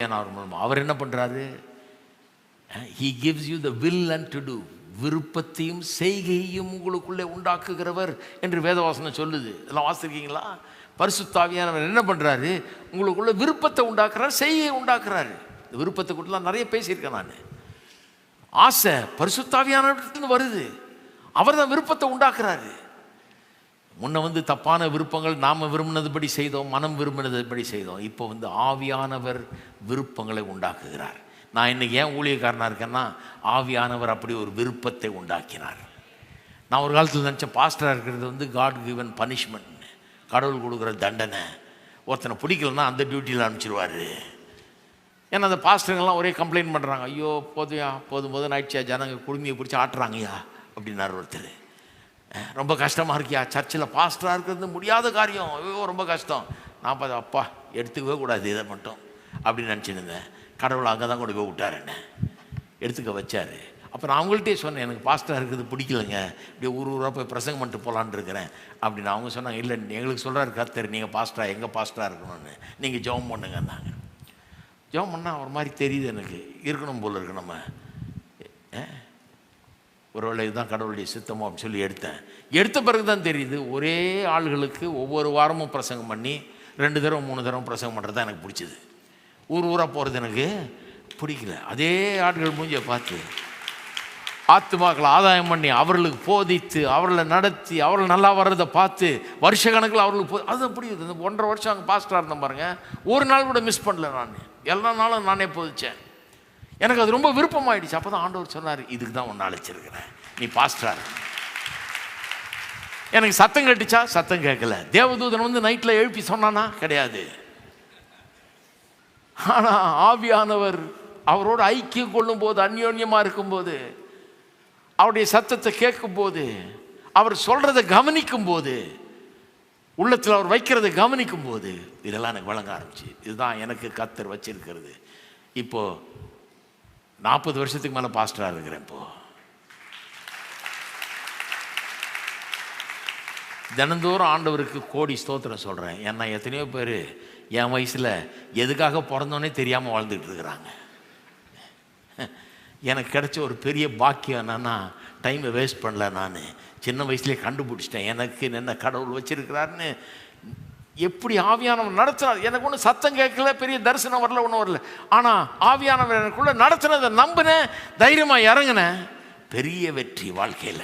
அவர் அவர் என்ன பண்ணுறாரு he gives you the will and to do விருப்பத்தையும் செய்கையையும் உங்களுக்குள்ளே உண்டாக்குகிறவர் என்று வேதவாசனம் சொல்லுது. இதெல்லாம் வாசிருக்கீங்களா பரிசுத்தாவியானவர் என்ன பண்ணுறாரு உங்களுக்குள்ள விருப்பத்தை உண்டாக்குறாரு செய்கையை உண்டாக்குறாரு. இந்த விருப்பத்தை கூட்டலாம் நிறைய பேசியிருக்கேன் நான். ஆசை பரிசுத்தாவியானவர்கிட்ட வருது. அவர் தான் விருப்பத்தை உண்டாக்குறாரு. முன்ன வந்து தப்பான விருப்பங்கள் நாம் விரும்பினதுபடி செய்தோம் மனம் விரும்பினதுபடி செய்தோம். இப்போ வந்து ஆவியானவர் விருப்பங்களை உண்டாக்குகிறார். நான் இன்னைக்கு ஏன் ஊழியக்காரனாக இருக்கேன்னா ஆவியானவர் அப்படி ஒரு விருப்பத்தை உண்டாக்கினார். நான் ஒரு காலத்தில் நினச்சேன் பாஸ்டராக இருக்கிறது வந்து காட் கிவன் பனிஷ்மெண்ட் கடவுள் கொடுக்குற தண்டனை. ஒருத்தனை பிடிக்கலன்னா அந்த டியூட்டியில் அனுப்பிச்சிருவார். ஏன்னா அந்த பாஸ்டருங்கெல்லாம் ஒரே கம்ப்ளைண்ட் பண்ணுறாங்க ஐயோ போதுயா போதும் போதும் ஆயிடுச்சியா ஜனங்க குடுமையை பிடிச்சி ஆட்டுறாங்கய்யா அப்படின்னார் ஒருத்தர். ரொம்ப கஷ்டமாக இருக்கியா? சர்ச்சில் பாஸ்டராக இருக்கிறது முடியாத காரியம். ஐயோ ரொம்ப கஷ்டம். நான் பார்த்து அப்பா எடுத்துக்கவே கூடாது இதை மட்டும். அப்படின்னு நினச்சிருந்தேன் இருந்தேன். கடவுள் அங்கே தான் கொண்டு போய் விட்டார் என்ன? எடுத்துக்க வச்சார். அப்போ நான் அவங்கள்ட்டே சொன்னேன் எனக்கு பாஸ்டராக இருக்கிறது பிடிக்கலங்க. இப்படி ஊர் ஊராக போய் பிரசங்கம் பண்ணிட்டு போகலான்னு இருக்கிறேன். அப்படின்னு அவங்க சொன்னாங்க இல்லை எங்களுக்கு சொல்கிறாரு கத்தர் நீங்கள் பாஸ்டராக எங்கே பாஸ்டராக இருக்கணும்னு. நீங்கள் ஜெபம் பண்ணுங்கன்னாங்க. ஜெபம் பண்ணால் ஒரு மாதிரி தெரியுது எனக்கு. இருக்கணும் போல் இருக்கு நம்ம. ஏ? ஒருவேளை இதுதான் கடவுளுடைய சித்தமோ அப்படின்னு சொல்லி எடுத்தேன். எடுத்த பிறகு தான் தெரியுது ஒரே ஆள்களுக்கு ஒவ்வொரு வாரமும் பிரசங்கம் பண்ணி ரெண்டு தடவை மூணு தடவை பிரசங்கம் பண்ணுறது தான் எனக்கு பிடிச்சது. ஊர் ஊராக போகிறது எனக்கு பிடிக்கல. அதே ஆட்கள் மூஞ்சியை பார்த்து ஆத்துமாக்களை ஆதாயம் பண்ணி அவர்களுக்கு போதித்து அவர்களை நடத்தி அவர்கள் நல்லா வர்றதை பார்த்து வருஷ கணக்கில் அவர்களுக்கு போ அது பிடிக்குது இந்த ஒன்றரை வருஷம் அங்கே பாஸ்டராக இருந்தேன் பாருங்கள் ஒரு நாள் கூட மிஸ் பண்ணல நான். எல்லா நாளும் நானே போதிச்சேன். எனக்கு அது ரொம்ப விருப்பமாயிடுச்சு. அப்போ தான் ஆண்டவர் சொன்னார் இதுக்கு தான் ஒன்று அழைச்சிருக்கிறேன். நீ பாஸ்டரா எனக்கு சத்தம் கேட்டுச்சா? சத்தம் கேட்கல. தேவதூதன் வந்து நைட்டில் எழுப்பி சொன்னானா? கிடையாது. ஆனால் ஆவியானவர் அவரோட ஐக்கியம் கொள்ளும் போது அந்யோன்யமாக இருக்கும்போது அவருடைய சத்தத்தை கேட்கும்போது அவர் சொல்கிறத கவனிக்கும் போது உள்ளத்தில் அவர் வைக்கிறதை கவனிக்கும் போது இதெல்லாம் எனக்கு வழங்க ஆரம்பிச்சு. இதுதான் எனக்கு கத்தர் வச்சிருக்கிறது. இப்போது நாற்பது வருஷத்துக்கு மேலே பாஸ்டராக இருக்கிறேன் இப்போ. தினந்தோறும் ஆண்டவருக்கு கோடி ஸ்தோத்திரம் சொல்கிறேன் ஏன்னா எத்தனையோ பேர் என் வயசில் எதுக்காக பிறந்தோன்னே தெரியாமல் வாழ்ந்துட்டு இருக்கிறாங்க. எனக்கு கிடைச்ச ஒரு பெரிய பாக்கியம் என்னன்னா டைமை வேஸ்ட் பண்ணல நான். சின்ன வயசுலேயே கண்டுபிடிச்சிட்டேன். எனக்கு என்ன கடவுள் வச்சுருக்கிறாருன்னு எப்படி ஆவியானவர் நடத்தினார்? எனக்கு ஒன்றும் சத்தம் கேட்கல பெரிய தரிசனம் வரல ஒன்றும் வரல. ஆனால் ஆவியானவர் எனக்குள்ளே நடத்தினதை நம்பினேன் தைரியமாக இறங்கினேன். பெரிய வெற்றி வாழ்க்கையில்.